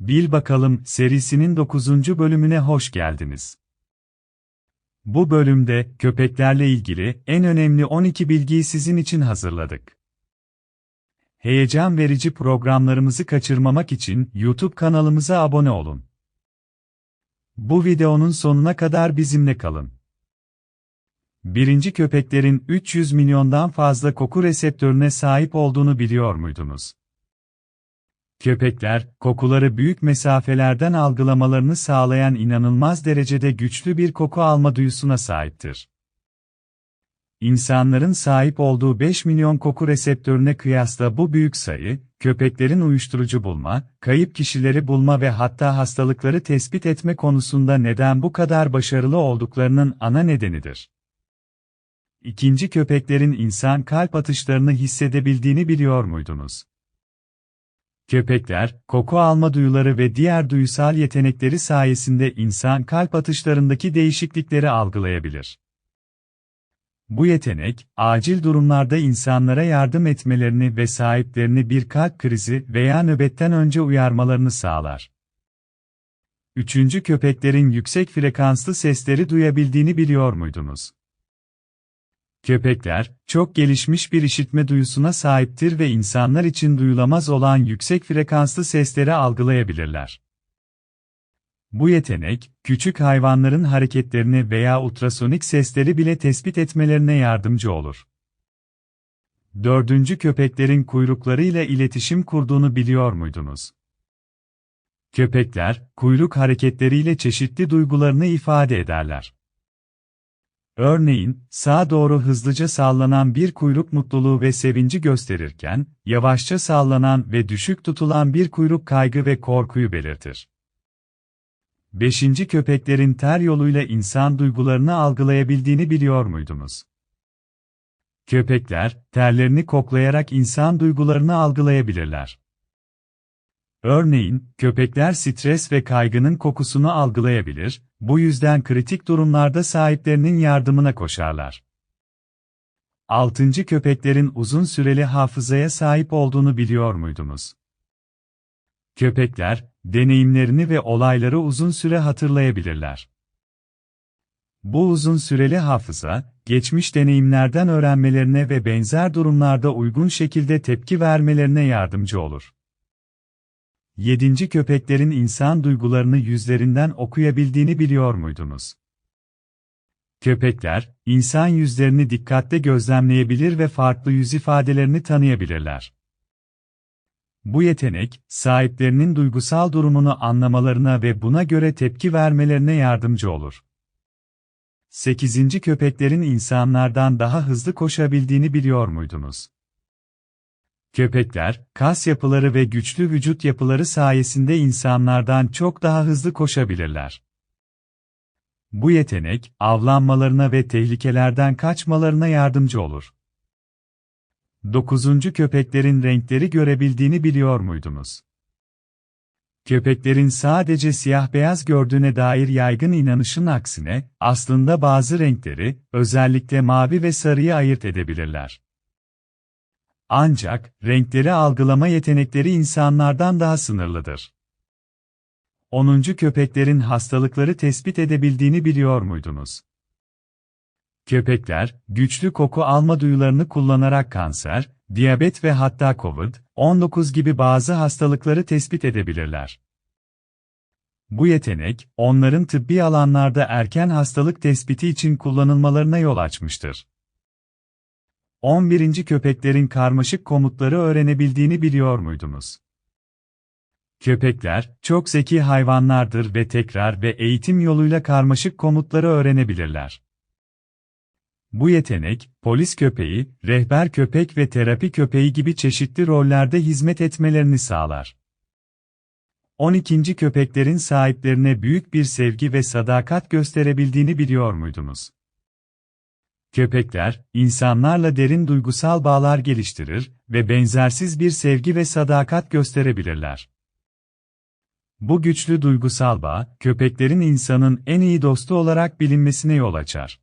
Bil bakalım serisinin 9. bölümüne hoş geldiniz. Bu bölümde köpeklerle ilgili en önemli 12 bilgiyi sizin için hazırladık. Heyecan verici programlarımızı kaçırmamak için YouTube kanalımıza abone olun. Bu videonun sonuna kadar bizimle kalın. Birinci köpeklerin 300 milyondan fazla koku reseptörüne sahip olduğunu biliyor muydunuz? Köpekler, kokuları büyük mesafelerden algılamalarını sağlayan inanılmaz derecede güçlü bir koku alma duyusuna sahiptir. İnsanların sahip olduğu 5 milyon koku reseptörüne kıyasla bu büyük sayı, köpeklerin uyuşturucu bulma, kayıp kişileri bulma ve hatta hastalıkları tespit etme konusunda neden bu kadar başarılı olduklarının ana nedenidir. İkinci köpeklerin insan kalp atışlarını hissedebildiğini biliyor muydunuz? Köpekler, koku alma duyuları ve diğer duyusal yetenekleri sayesinde insan kalp atışlarındaki değişiklikleri algılayabilir. Bu yetenek, acil durumlarda insanlara yardım etmelerini ve sahiplerini bir kalp krizi veya nöbetten önce uyarmalarını sağlar. Üçüncü köpeklerin yüksek frekanslı sesleri duyabildiğini biliyor muydunuz? Köpekler, çok gelişmiş bir işitme duyusuna sahiptir ve insanlar için duyulamaz olan yüksek frekanslı sesleri algılayabilirler. Bu yetenek, küçük hayvanların hareketlerini veya ultrasonik sesleri bile tespit etmelerine yardımcı olur. Dördüncü köpeklerin kuyruklarıyla iletişim kurduğunu biliyor muydunuz? Köpekler, kuyruk hareketleriyle çeşitli duygularını ifade ederler. Örneğin, sağa doğru hızlıca sallanan bir kuyruk mutluluğu ve sevinci gösterirken, yavaşça sallanan ve düşük tutulan bir kuyruk kaygı ve korkuyu belirtir. Beşinci köpeklerin ter yoluyla insan duygularını algılayabildiğini biliyor muydunuz? Köpekler, terlerini koklayarak insan duygularını algılayabilirler. Örneğin, köpekler stres ve kaygının kokusunu algılayabilir, bu yüzden kritik durumlarda sahiplerinin yardımına koşarlar. Altıncı köpeklerin uzun süreli hafızaya sahip olduğunu biliyor muydunuz? Köpekler, deneyimlerini ve olayları uzun süre hatırlayabilirler. Bu uzun süreli hafıza, geçmiş deneyimlerden öğrenmelerine ve benzer durumlarda uygun şekilde tepki vermelerine yardımcı olur. Yedinci köpeklerin insan duygularını yüzlerinden okuyabildiğini biliyor muydunuz? Köpekler, insan yüzlerini dikkatle gözlemleyebilir ve farklı yüz ifadelerini tanıyabilirler. Bu yetenek, sahiplerinin duygusal durumunu anlamalarına ve buna göre tepki vermelerine yardımcı olur. 8. Köpeklerin insanlardan daha hızlı koşabildiğini biliyor muydunuz? Köpekler, kas yapıları ve güçlü vücut yapıları sayesinde insanlardan çok daha hızlı koşabilirler. Bu yetenek, avlanmalarına ve tehlikelerden kaçmalarına yardımcı olur. 9. Köpeklerin renkleri görebildiğini biliyor muydunuz? Köpeklerin sadece siyah-beyaz gördüğüne dair yaygın inanışın aksine, aslında bazı renkleri, özellikle mavi ve sarıyı ayırt edebilirler. Ancak, renkleri algılama yetenekleri insanlardan daha sınırlıdır. 10. Köpeklerin hastalıkları tespit edebildiğini biliyor muydunuz? Köpekler, güçlü koku alma duyularını kullanarak kanser, diyabet ve hatta COVID-19 gibi bazı hastalıkları tespit edebilirler. Bu yetenek, onların tıbbi alanlarda erken hastalık tespiti için kullanılmalarına yol açmıştır. 11. Köpeklerin karmaşık komutları öğrenebildiğini biliyor muydunuz? Köpekler, çok zeki hayvanlardır ve tekrar ve eğitim yoluyla karmaşık komutları öğrenebilirler. Bu yetenek, polis köpeği, rehber köpek ve terapi köpeği gibi çeşitli rollerde hizmet etmelerini sağlar. 12. Köpeklerin sahiplerine büyük bir sevgi ve sadakat gösterebildiğini biliyor muydunuz? Köpekler, insanlarla derin duygusal bağlar geliştirir ve benzersiz bir sevgi ve sadakat gösterebilirler. Bu güçlü duygusal bağ, köpeklerin insanın en iyi dostu olarak bilinmesine yol açar.